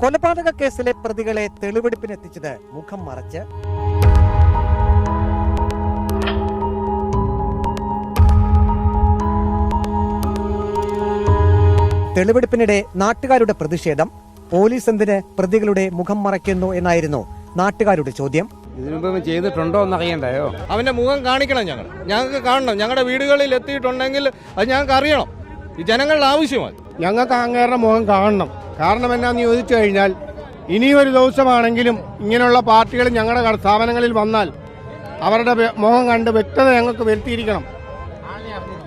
കൊലപാതക കേസിലെ പ്രതികളെ തെളിവെടുപ്പിനെത്തിച്ചത് മുഖം മറച്ച്. തെളിവെടുപ്പിനിടെ നാട്ടുകാരുടെ പ്രതിഷേധം. പോലീസ് എന്തിന് പ്രതികളുടെ മുഖം മറയ്ക്കുന്നു എന്നായിരുന്നു നാട്ടുകാരുടെ ചോദ്യം. ചെയ്തിട്ടുണ്ടോ എന്ന് അറിയണ്ടായോ അവന്റെ മുഖം കാണിക്കണം ഞങ്ങൾ. ഞങ്ങൾക്ക് കാണണം. ഞങ്ങളുടെ വീടുകളിൽ എത്തിയിട്ടുണ്ടെങ്കിൽ അത് ഞങ്ങൾക്ക് അറിയണം ഈ ജനങ്ങളുടെ ആവശ്യമാണ്. ഞങ്ങൾക്ക് അങ്ങേരുടെ മുഖം കാണണം. കാരണം എന്നാന്ന് ചോദിച്ചു കഴിഞ്ഞാൽ ഇനിയൊരു ദിവസമാണെങ്കിലും ഇങ്ങനെയുള്ള പാർട്ടികൾ ഞങ്ങളുടെ സ്ഥാപനങ്ങളിൽ വന്നാൽ അവരുടെ മുഖം കണ്ട് വ്യക്തത ഞങ്ങൾക്ക് വരുത്തിയിരിക്കണം.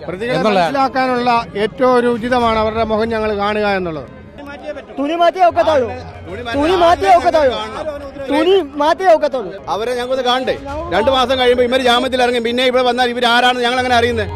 പ്രതികളെ മനസ്സിലാക്കാനുള്ള ഏറ്റവും ഒരു ഉചിതമാണ് അവരുടെ മുഖം ഞങ്ങൾ കാണുക എന്നുള്ളത്. തുണി മാറ്റിയേ ഒക്കത്തുള്ളൂ തുണി മാറ്റിയേ ഒക്കത്തുള്ളൂ തുണി മാറ്റിയേ ഒക്കത്തുള്ളൂ അവരെ ഞങ്ങൾക്ക് കാണണ്ടേ? രണ്ടു മാസം കഴിയുമ്പോൾ ഇവർ ജാമ്യത്തിൽ ഇറങ്ങി. പിന്നെ ഇവിടെ വന്നാൽ ഇവർ ആരാണെന്ന് ഞങ്ങൾ അങ്ങനെ അറിയുന്നത്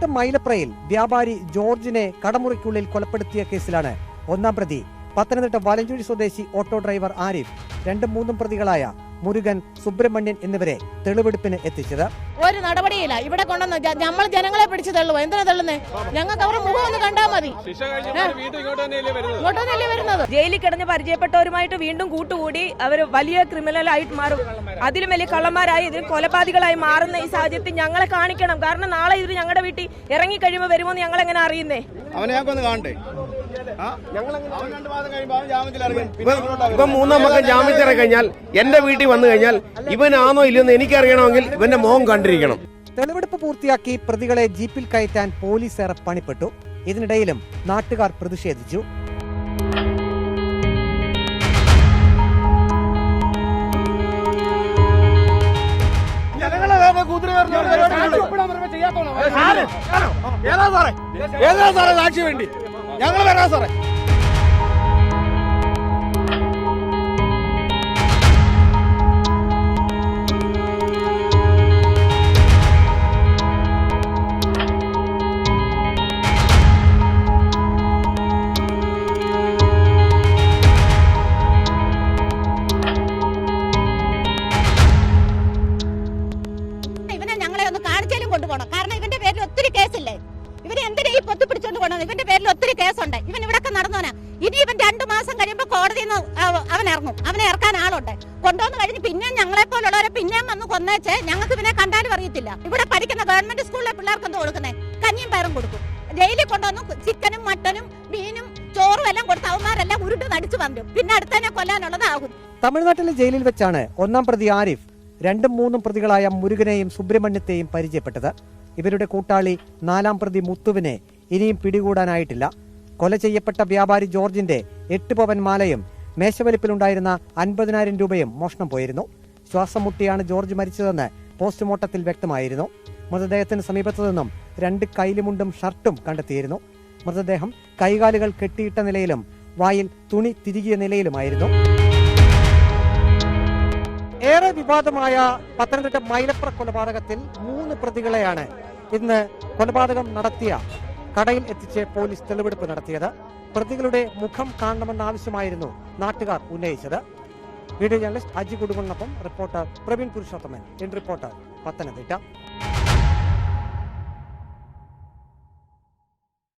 പത്തനംതിട്ട മൈലപ്രയിൽ വ്യാപാരി ജോർജിനെ കടമുറിക്കുള്ളിൽ കൊലപ്പെടുത്തിയ കേസിലാണ് ഒന്നാം പ്രതി. പത്തനംതിട്ട വലഞ്ചുഴി സ്വദേശി ഓട്ടോ ഡ്രൈവർ ആരിഫ് രണ്ടും മൂന്നും പ്രതികളായ മുരുകൻ സുബ്രഹ്മണ്യൻ എന്നിവരെ തെളിവെടുപ്പിന് എത്തിച്ചത്. ഒരു നടപടിയില്ല. ഇവിടെ കൊണ്ടുവന്ന് നമ്മൾ ജനങ്ങളെ പിടിച്ചു തള്ളുവോ? എന്തിനാ തള്ളുന്നേ? ഞങ്ങൾക്ക് അവരുടെ മുഖം ഒന്ന് കണ്ടാൽ മതി. ഇങ്ങോട്ടൊന്നല്ലേ വരുന്നത്? ജയിലിൽ കിടന്ന് പരിചയപ്പെട്ടവരുമായിട്ട് വീണ്ടും കൂട്ടുകൂടി അവർ വലിയ ക്രിമിനലായിട്ട് മാറും. അതിലും വലിയ കള്ളന്മാരായി ഇതിൽ കൊലപാതകളായി മാറുന്ന ഈ സാഹചര്യത്തിൽ ഞങ്ങളെ കാണിക്കണം. കാരണം നാളെ ഇവർ ഞങ്ങളുടെ വീട്ടിൽ ഇറങ്ങി കഴിയുമ്പോൾ വരുമോ എന്ന് ഞങ്ങൾ എങ്ങനെ അറിയുന്നേ? അവനെ ഞങ്ങൾക്കൊന്ന് കാണണ്ടേ? ഇപ്പം മൂന്നാം പക്കം ജാമ്യത്തിൽ ഇറങ്ങിക്കഴിഞ്ഞാൽ എന്റെ വീട്ടിൽ വന്നു കഴിഞ്ഞാൽ ഇവനാണോ ഇല്ലെന്ന് എനിക്കറിയണമെങ്കിൽ ഇവന്റെ മോഹം കണ്ടിരിക്കണം. തെളിവെടുപ്പ് പൂർത്തിയാക്കി പ്രതികളെ ജീപ്പിൽ കയറ്റാൻ പോലീസ് ഏറെ പണിപ്പെട്ടു. ഇതിനിടയിലും നാട്ടുകാർ പ്രതിഷേധിച്ചു. ഏതാ സാറേ? ഏതാ സാറേ സാക്ഷി വേണ്ടി? ഞങ്ങൾ വരാം സാറേ. ഇവനെ ഞങ്ങളെ ഒന്ന് കാണിച്ചാലും കൊണ്ടുപോകണം. കാരണം ഇവന്റെ പേരിൽ ഒത്തിരി കേസില്ലേ? ഇവനെ എന്തിനാ ഈ പൊത്തു പിടിച്ചോണ്ട് പോകണം ഇവന്റെ പേരിൽ ഒത്തിരി കേസുണ്ട്. ഇവൻ ഇവിടൊക്കെ നടന്നവനാ. ഇനി ഇവൻ രണ്ടു മാസം കഴിയുമ്പോ കോടതിയിൽ നിന്ന് അവൻ ഇറങ്ങും. അവനെ ഇറക്കാൻ ആളുണ്ട്. കൊണ്ടുവന്ന് കഴിഞ്ഞ് പിന്നെ ഞങ്ങളെ പോലുള്ളവരെ പിന്നെയും വന്ന് കൊന്നേച്ച് ഞങ്ങൾക്ക് ഇവനെ കണ്ടാലും അറിയത്തില്ല. ഇവിടെ പഠിക്കുന്ന ഗവൺമെന്റ് സ്കൂളിലെ പിള്ളേർക്ക് എന്ത് കൊടുക്കുന്നേ? കഞ്ഞിയും പയറും കൊടുക്കും. ജയിലിൽ കൊണ്ടുവന്ന് ചിക്കനും മട്ടനും മീനും ചോറും എല്ലാം കൊടുത്ത് അവന്മാരെല്ലാം ഉരുട്ട് നടിച്ചു വന്നു പിന്നെ അടുത്തതിനെ കൊല്ലാനുള്ളതാകും തമിഴ്നാട്ടിലെ ജയിലിൽ വെച്ചാണ് ഒന്നാം പ്രതി ആരിഫ് രണ്ടും മൂന്നും പ്രതികളായ മുരുകനെയും സുബ്രഹ്മണ്യത്തെയും പരിചയപ്പെട്ടത്. ഇവരുടെ കൂട്ടാളി നാലാം പ്രതി മുത്തുവിനെ ഇനിയും പിടികൂടാനായിട്ടില്ല. കൊല ചെയ്യപ്പെട്ട വ്യാപാരി ജോർജിന്റെ എട്ട് പവൻ മാലയും മേശവലിപ്പിലുണ്ടായിരുന്ന അൻപതിനായിരം രൂപയും മോഷണം പോയിരുന്നു. ശ്വാസം മുട്ടിയാണ് ജോർജ് മരിച്ചതെന്ന് പോസ്റ്റ്മോർട്ടത്തിൽ വ്യക്തമായിരുന്നു. മൃതദേഹത്തിന് സമീപത്തു നിന്നും രണ്ട് കൈലുമുണ്ടും ഷർട്ടും കണ്ടെത്തിയിരുന്നു. മൃതദേഹം കൈകാലുകൾ കെട്ടിയിട്ട നിലയിലും വായിൽ തുണി തിരികിയ നിലയിലുമായിരുന്നു. ഏറെ വിവാദമായ പത്തനംതിട്ട മൈലപ്ര കൊലപാതകത്തിൽ മൂന്ന് പ്രതികളെയാണ് ഇന്ന് കൊലപാതകം നടത്തിയ കടയിൽ എത്തിച്ച് പോലീസ് തെളിവെടുപ്പ് നടത്തിയത്. പ്രതികളുടെ മുഖം കാണണമെന്ന ആവശ്യമായിരുന്നു നാട്ടുകാർ ഉന്നയിച്ചത്. Video journalist Aji കുടുംബനൊപ്പം reporter Praveen Purushothaman in Reporter Pathanamthitta.